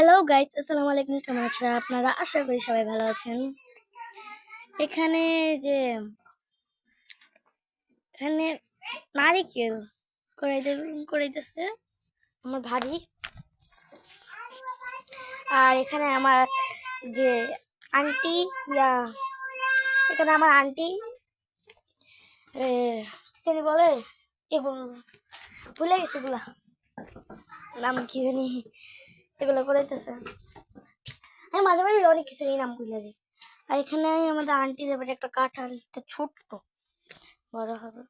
Hello guys আসসালামু আলাইকুম কেমন আছেন? আপনারা আশা করি সবাই ভালো আছেন। এখানে যে, এখানে নারিকেল করাইতে করাইতেছে? আমার ভারী। আর এখানে আমার যে আন্টি, ইয়া, এখানে আমার আন্টি চিনি বলে? এগুলো, ভুলে গেছে এগুলা। নাম কি জানি। এগুলো করাইতেছে। আমি মাঝে মাঝে অনেক কিছু নাম ভুলে যাই। আর এখানে আমাদের আন্টি দেবের একটা কাঁঠাল, একটা ছোট্ট বড় হবে।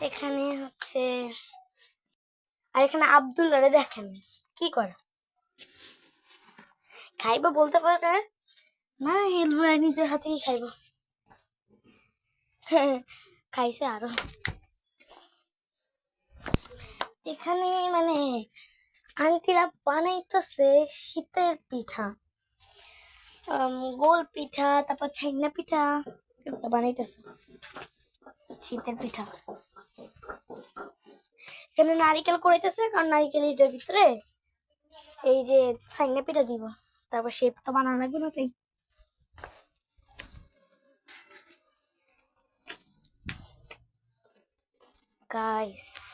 এখানে হচ্ছে আর এখানে আব্দুল্লারে দেখেন, কি করে? খাইবো বলতে পারে না? না হেলবো নিজের হাতেই খাইবো। খাইছে আরও। এখানে মানে আন্টিরা বানাইতেছে শীতের পিঠা। গোল পিঠা, তারপর ছেঙ্গা পিঠা এগুলো বানাইতেছে। শীতের পিঠা। এখানে নারিকেল করাইতেছে কারণ নারিকেল এটার ভিতরে এই যে ছাইনা পিঠা দিব। তারপর শেপ তো বানানো লাগবে না তাই। গাইস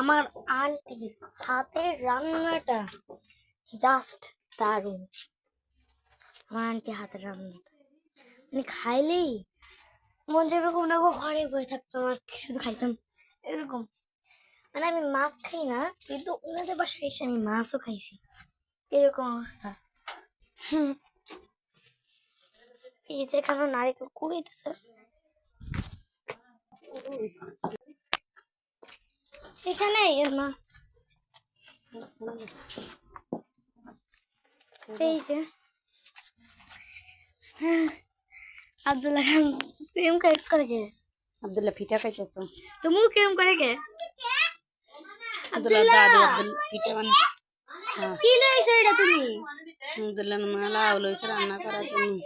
আমার আন্টির হাতের রান্নাটা জাস্ট দারুণ। আমার আন্টি হাতের রান্নাটা। মানে খাইলেই মন যাবে কোনো ঘরে বসে থাকতাম, আর শুধু খাইতাম। এরকম। মানে আমি মাছ খাই না, কিন্তু ওনাদের বাসায় এসে আমি মাছও খাইছি। এরকম অবস্থা। এই যে এখানে নারিকেল কুড়াইতেছে এখানে এর না এই যে। আব্দুল্লাহ খান প্রেম কাজ করে কে? আব্দুল্লাহ ফিটা খাইতেছ। তুমি কেম করে কে? আব্দুল্লাহ দাদু আব্দুল ফিটা মানে কি লইছো এটা তুমি? আব্দুল্লাহ মালা লইছে রান্না করার জন্য।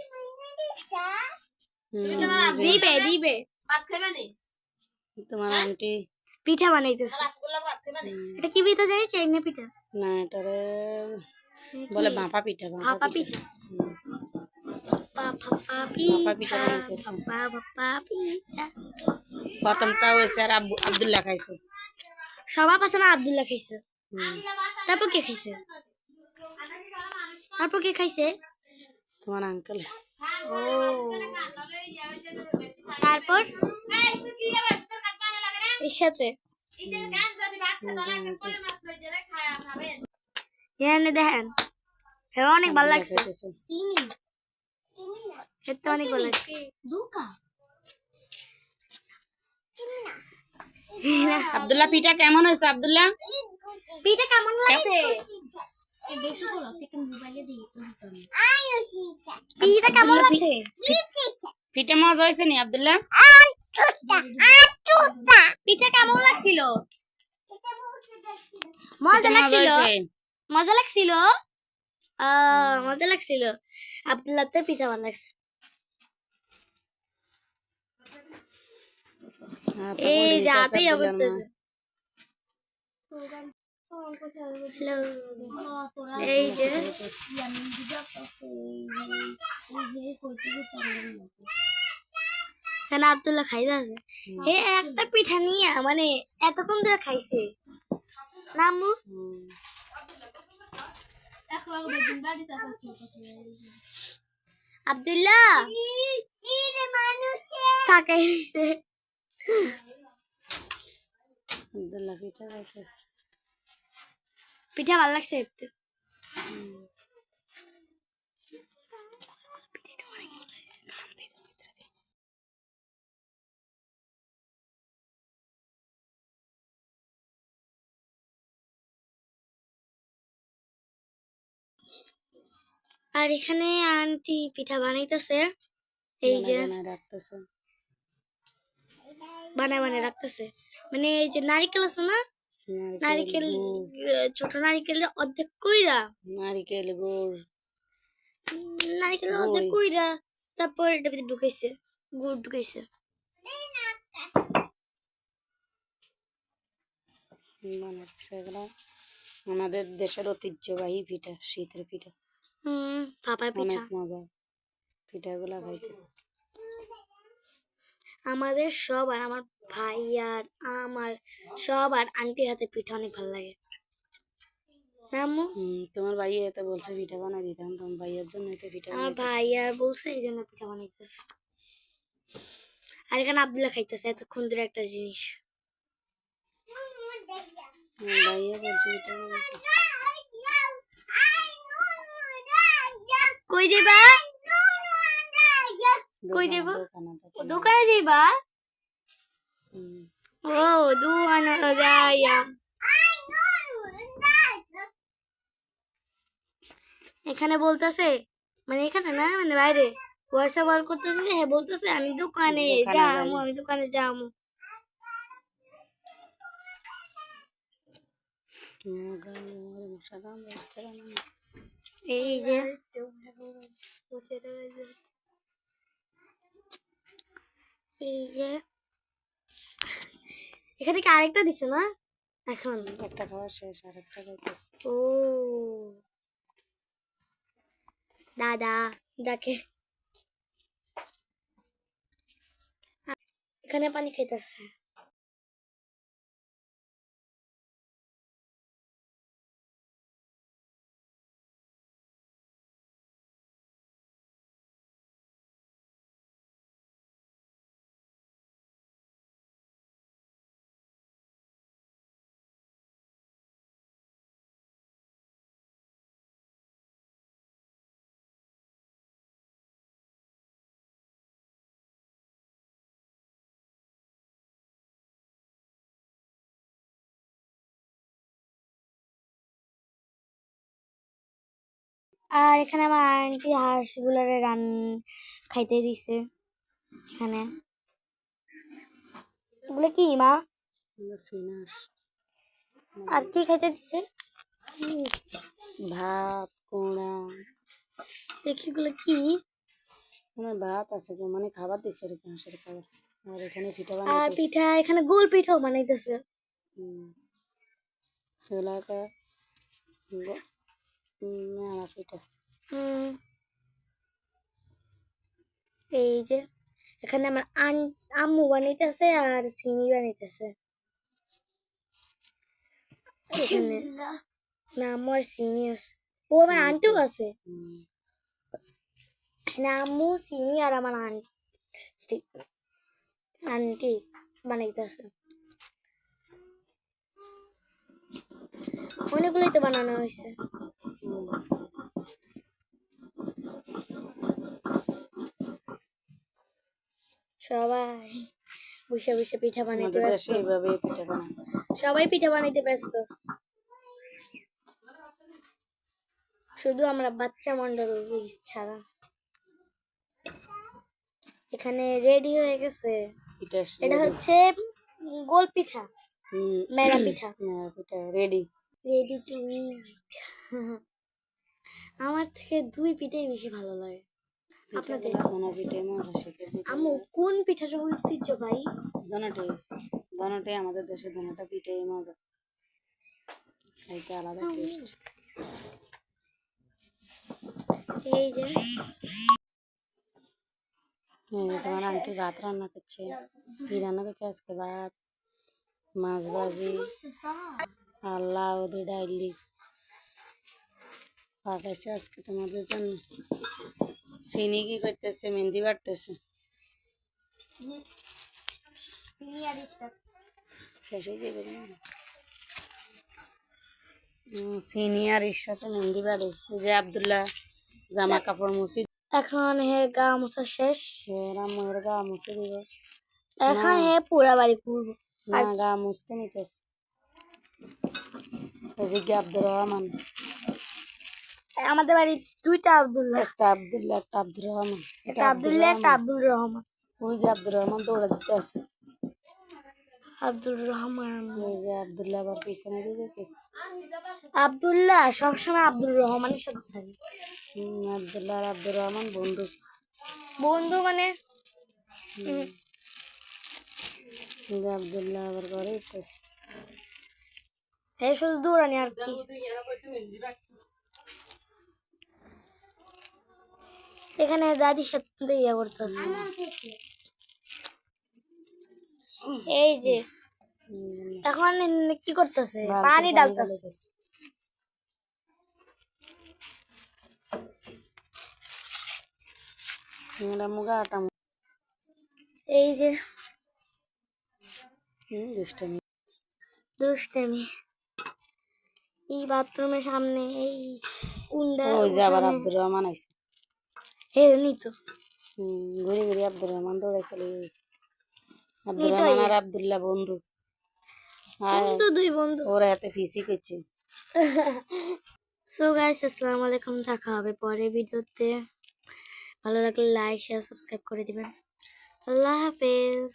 হুম, যে দিবে দিবে। তোমার আন্টি পিঠা বানাইতেছে। এটা কি পিঠা জানি? চাইনা পিঠা। না এটারে বলে বাঁপা পিঠা ভাপা পিঠা। প্রথমটা হয়েছে আর আব্দুল্লাহ খাইছে। সবার প্রথমে আব্দুল্লাহ খাইছে। হুম, তারপর কে খাইছে? তারপর কে খাইছে? তোমার আঙ্কেল ও। তারপর? এর সাথে। এখানে দেখেন হ্যাঁ অনেক ভালো লাগছে। খেতে অনেক ভালো লাগছে। দুকা। আব্দুল্লাহ পিঠা কেমন হয়েছে আব্দুল্লাহ? পিঠা কেমন লাগছে? পিঠা কেমন লাগছে? পিঠা মজা হয়েছে নি আব্দুল্লাহ? পিঠা কেমন লাগছিল মজা লাগছিল মজা লাগছিল মজা লাগছিল আব্দুল্লাহ তো পিঠা ভালো লাগছে হ্যাঁ, এই বলে যে দিতেছে হাতেই আব্দুল্লাহর মা। অবস্থা এই যে এখানে আবদুল্লাহ খাইতে আছে। এ একটা পিঠা নিয়ে মানে এতক্ষণ ধরে খাইছে। না আম্মু? আব্দুল্লাহ! তাকাই পিঠা ভালো লাগছে আর এখানে আন্টি পিঠা বানাইতেছে এই যে বানায় বানায় রাখতেছে। মানে এই যে নারিকেল আছে না? নারিকেল ছোট নারিকেলের অর্ধেক কইরা। নারিকেল গুড়। উম, নারিকেলের অর্ধেক কইরা তারপর এটা ভিতরে ঢুকাইছে গুড় ঢুকাইছে। আমাদের দেশের ঐতিহ্যবাহী পিঠা শীতের পিঠা। হুম পাপাই পিঠা। অনেক মজা। পিঠাগুলা খাইতে আমাদের সবার আমার ভাই আর আমার সবার আন্টির হাতে পিঠা অনেক ভালো লাগে। না আম্মু হুম, তোমার ভাই এতে বলছে পিঠা বানাই দিতাম তোমার ভাইয়ের জন্য এতে পিঠা আমার ভাই আর বলছে এই জন্য পিঠা বানাইতেছে। আর এখানে আব্দুল্লাহ খাইতেছে এতক্ষণ ধরে একটা জিনিস। ভাইয়া বলছে পিঠা কই যাইবা? কই দোকানে, যাব? দোকানে, যাইবা? ও দোকানে যাইয়া। এখানে বলতেছে মানে এখানে না মানে বাইরে। পয়সা বার করতেছে হ্যাঁ বলতেছে আমি দোকানে যাব আমি দোকানে যাব মশা। এই যে। এই যে। এখানে কি আরেকটা দিছে না? এখন। একটা খাওয়া শেষ আর একটা ও। দাদা ডাকে এখানে পানি খাইতেছে। আর এখানে আমার আন্টি হাঁসগুলারে রান খাইতে দিছে এখানে। এগুলো কি মা? আর কি খাইতে দিছে? ভাত কোঁড়া দেখি এগুলো কি? মানে ভাত আছে মানে খাবার দিচ্ছে আর হাঁসের খাবার। আর এখানে পিঠা আর পিঠা এখানে গোল পিঠাও বানাইতেছে। হুম। এগুলা একটা গ- উম, মেলা পিঠা এই যে এখানে আমার আম্মু বানাইতেছে আর সিমি বানাইতেছে। এখানে না আম্মু আর সিমি আছে। ও আমার আন্টিও আছে। এখানে আম্মু সিমি আর আমার আন্টি। আন্টি বানাইতেছে। অনেকগুলোই তো বানানো হয়েছে হুম। সবাই বসে বসে পিঠা বানাইতে ব্যস্ত। এইভাবে পিঠা বানায়। সবাই পিঠা বানাইতে ব্যস্ত। শুধু আমরা বাচ্চা মন্ডল ছাড়া। এখানে রেডি হয়ে গেছে। এটা হচ্ছে গোল পিঠা মেলা পিঠা। মেলা পিঠা রেডি রেডি টু ইট আমার থেকে দুই পিঠাই বেশি ভালো লাগে। আপনাদের? কোনো পিঠে মজা শিখে দিতে আম্মু কোন পিঠাটা ঐতিহ্য ভাই? দোনোটাই দোনোটাই আমাদের দেশে দোনোটা পিঠে মজা। খাইতে আলাদা টেস্ট এই যে। তোমার আন্টি ভাত রান্না করছে। কি রান্না করছে আজকে ভাত? মাছ ভাজি আর লাউ দিয়ে ডাইলি পাকাইছে আজকে তোমাদের জন্য। চিনি কি করতেছে মেহেন্দি বাড়তেছে চিনি আর এর মেহেন্দি বাড়ে যে আবদুল্লাহ জামা কাপড় মুছি এখন হে গা মোছা শেষ। মেয়ের গা মুছে দিব এখন হে পুরা বাড়ি ঘুরবো। গা মুছতে নিতেছে ওই যে আব্দুর রহমান আমাদের বাড়ি দুইটা আব্দুল্লাহ। একটা আব্দুল্লাহ একটা আব্দুর রহমান। একটা আব্দুল্লাহ একটা আব্দুল রহমান। ওই যে আব্দুর রহমান দৌড়া দিতে আছে আব্দুল রহমান। ওই যে আব্দুল্লাহ আবার পিছনে দিয়ে যেতেছে আব্দুল্লাহ সবসময় আব্দুল রহমানের সাথে থাকে। আব্দুল্লাহ আর আব্দুর রহমান বন্ধু। বন্ধু মানে। আব্দুল্লাহ আবার যেতেছে হ্যাঁ শুধু দৌড়ানি আর কি। এখানে দাদির সাথে ইয়ে করতেছে। এই যে এখন কি করতেছে? পানি ডালতেছে মুগা এই যে দুষ্টামি। দুষ্টামি। এই বাথরুমের সামনে এই উন্ডা ওই যে আবার আব্দুর রহমান আইছে। হে নিত। হুম ঘুরে ঘুরে আব্দুর রহমান দৌড়ে চলে আব্দুর রহমান আর আব্দুল্লাহ বন্ধু। তো দুই বন্ধু। ওরা এত ফিসি করছে। সো গাইস আসসালামু আলাইকুম দেখা হবে পরে ভিডিওতে। ভালো লাগলে লাইক শেয়ার সাবস্ক্রাইব করে দিবেন। আল্লাহ হাফেজ।